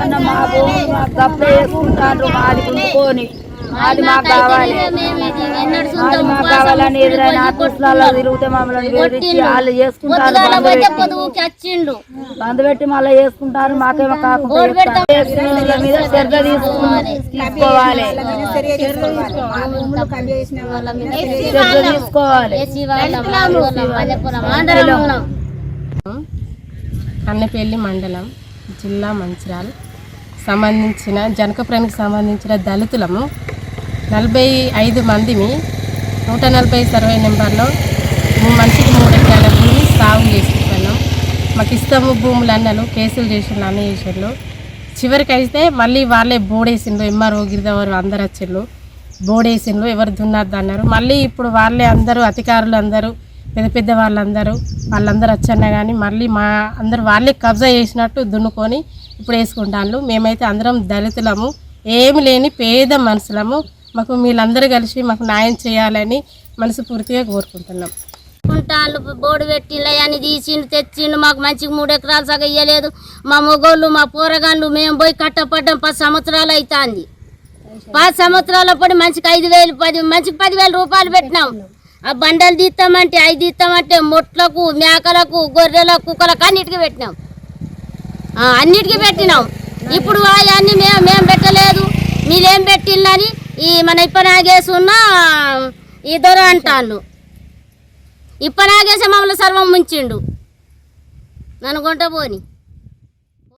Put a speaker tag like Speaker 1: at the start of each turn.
Speaker 1: అన్న మా భూమి మాకు తప్ప వేసుకుంటారు మాది గుంజుకొని మాది మాకు కావాలి. మాది మాకు కావాలని ఎదురైన ఆఫీసులలో తిరిగితే మమ్మల్ని వాళ్ళు చేసుకుంటారు. బంద్ పెట్టి. మళ్ళీ చేసుకుంటారు. మాకేమో కాకుండా మీద శ్రద్ధ తీసుకోవాలి. శ్రద్ధ తీసుకోవాలి.
Speaker 2: మల్లెపురం మండలం ఉన్నాం.
Speaker 3: కన్నెపల్లి మండలం జిల్లా మంచిర్యాల సంబంధించిన జనకపురానికి సంబంధించిన దళితులము నలభై ఐదు మందిని నూట నలభై సర్వే నెంబర్లో మనిషికి మూడు ఎకరాల భూమి సాగు చేసుకుంటున్నాం మాకు ఇష్టము భూములు అన్నలు కేసులు చేసిండ్రు అన్న చేసిండ్రు. చివరికి అయితే మళ్ళీ వాళ్ళే బోడేసిండ్రు ఎంఆర్ఓ గిరిదవారు అందరు వచ్చిండ్రు బోడేసిండ్రు ఎవరు దున్నద్దు అన్నారు. మళ్ళీ ఇప్పుడు వాళ్ళే అందరూ అధికారులు అందరూ పెద్ద పెద్ద వాళ్ళందరూ వాళ్ళందరూ వచ్చన్నా కానీ మళ్ళీ మా అందరు వాళ్ళే కబ్జా చేసినట్టు దున్నుకొని ఇప్పుడు వేసుకుంటాను మేమైతే అందరం దళితులము ఏమి లేని పేద మనుషులము. మాకు వీళ్ళందరూ కలిసి మాకు న్యాయం చేయాలని మనస్ఫూర్తిగా కోరుకుంటున్నాం.
Speaker 2: కుంటాళ్ళు బోర్డు పెట్టిండ్రు అని తీసిండు తెచ్చిండు మాకు మంచిగా మూడు ఎకరాలు సగ ఇయ్యలేదు. మా మొగోళ్ళు మా పోరగాళ్ళు మేము పోయి కట్టపడ్డం పది సంవత్సరాలు అవుతుంది పది సంవత్సరాల పడి మంచికి ఐదు వేలు పది మంచికి పదివేల రూపాయలు పెట్టినాం. ఆ బండలు తీస్తామంటే అవి తీస్తామంటే మొట్లకు మేకలకు గొర్రెలకు కుక్కలకు అన్నిటికీ పెట్టినాం. అన్నిటికీ పెట్టినాం. ఇప్పుడు అవన్నీ మేము మేము పెట్టలేదు. మీరేం పెట్టిందని ఈ మన ఇప్పనాగేసి ఉన్న ఈ దొర అంటాళ్ళు ఇప్పనాగేసి మమ్మల్ని సర్వం ముంచిండు. నన్ను కొంట పోని.